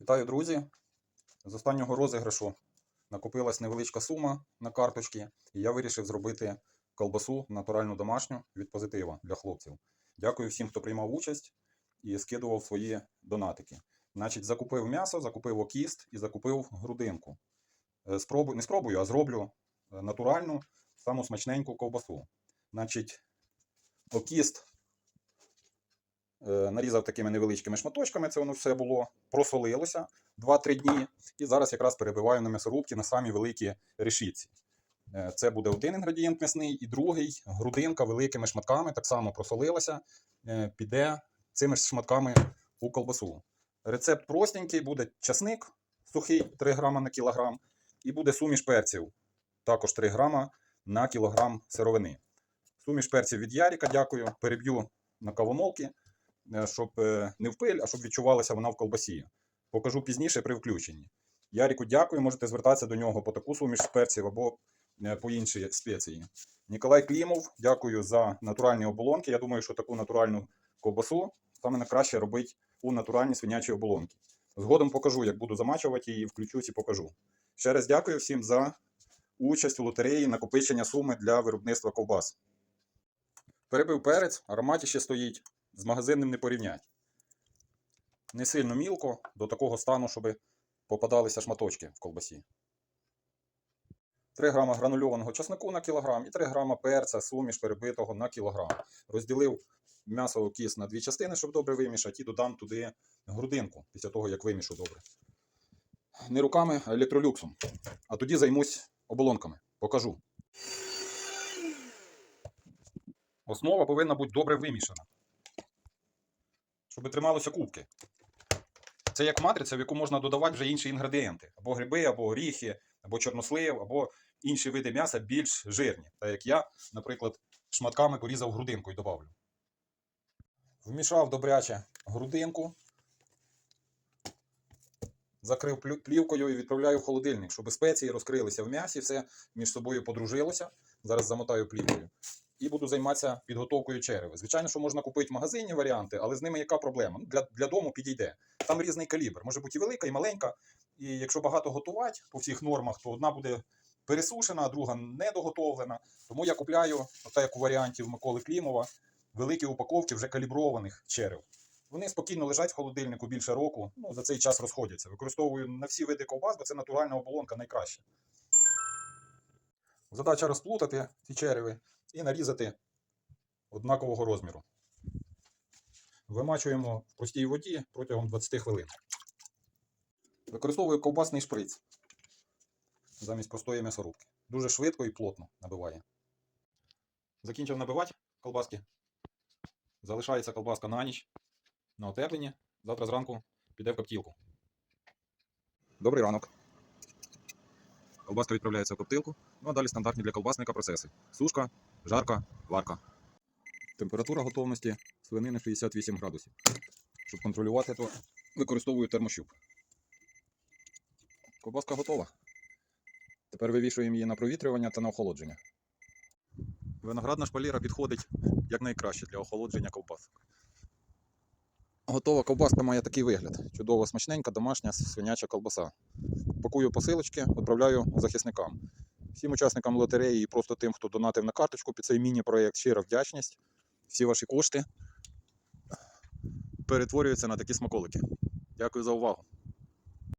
Вітаю, друзі! З останнього розіграшу накопилась невеличка сума на карточці, і я вирішив зробити колбасу натуральну домашню від позитива для хлопців. Дякую всім, хто приймав участь і скидував свої донатики. Значить, закупив м'ясо, закупив окіст і закупив грудинку. Е, Спробую, не спробую, а зроблю е, натуральну, саму смачненьку ковбасу. Значить, окіст нарізав такими невеличкими шматочками, це воно все було, просолилося 2-3 дні. І зараз якраз перебиваю на м'ясорубці на самі великі решітці. Е, Це буде один інгредієнт м'ясний, і другий грудинка великими шматками, так само просолилася, е, піде цими ж шматками у колбасу. Рецепт простенький, буде часник сухий 3 грама на кілограм, і буде суміш перців, також 3 грама на кілограм сировини. Суміш перців від Яріка, дякую. Переб'ю на кавомолки, е, щоб е, не в пиль, а щоб відчувалася вона в колбасі. Покажу пізніше при включенні. Яріку дякую, можете звертатися до нього по таку суміш перців або е, по інші спеції. Ніколай Клімов, дякую за натуральні оболонки. Я думаю, що таку натуральну ковбасу саме найкраще робить у натуральні свинячі оболонки. Згодом покажу, як буду замачувати її, включусь і покажу. Ще раз дякую всім за участь у лотереї накопичення суми для виробництва ковбас. Перебив перець, ароматі ще стоїть, з магазинним не порівнять. Не сильно мілко до такого стану, щоб попадалися шматочки в колбасі. 3 грама гранульованого чеснику на кілограм і 3 грама перця, суміш перебитого на кілограм. Розділив м'ясо кіс на дві частини, щоб добре вимішати, і додам туди грудинку після того, як вимішу добре. Не руками, а електролюксом. А тоді займусь оболонками. Покажу. Основа повинна бути добре вимішана. Щоб трималося кубки. Це як матриця, в яку можна додавати вже інші інгредієнти. Або гриби, або горіхи, або чорнослив, або інші види м'яса більш жирні. Так як я, наприклад, шматками порізав грудинку і додавлю. Вмішав добряче грудинку, закрив плівкою і відправляю в холодильник, щоб спеції розкрилися в м'ясі, все між собою подружилося. Зараз замотаю плівкою. І буду займатися підготовкою череви. Звичайно, що можна купити в магазині варіанти, але з ними яка проблема? Ну, Для, для дому підійде. Там різний калібр. Може бути і велика, і маленька. І якщо багато готувати по всіх нормах, то одна буде пересушена, а друга недоготовлена. Тому я купляю, ота як у варіанті в Миколи Клімова, великі упаковки вже каліброваних черев. Вони спокійно лежать в холодильнику більше року, ну, за цей час розходяться. Використовую на всі види ковбас, бо це натуральна оболонка найкраща. Задача розплутати ці череви і нарізати однакового розміру. Вимачуємо в простій воді протягом 20 хвилин. Використовую ковбасний шприц замість простої м'ясорубки. Дуже швидко і плотно набиває. Закінчив набивати колбаски. Залишається колбаска на ніч на отепленні. Завтра зранку піде в коптілку. Добрий ранок. Колбаска відправляється в коптилку. Ну а далі стандартні для колбасника процеси: сушка, жарка, варка. Температура готовності свинини 68 градусів. Щоб контролювати, то використовую термощуп. Ковбаска готова. Тепер вивішуємо її на провітрювання та на охолодження. Виноградна шпаліра підходить якнайкраще для охолодження ковбасок. Готова ковбаска має такий вигляд. Чудово смачненька домашня свиняча ковбаса. Пакую посилочки, відправляю захисникам. Всім учасникам лотереї і просто тим, хто донатив на карточку під цей міні-проєкт, щира вдячність. Всі ваші кошти перетворюються на такі смаколики. Дякую за увагу.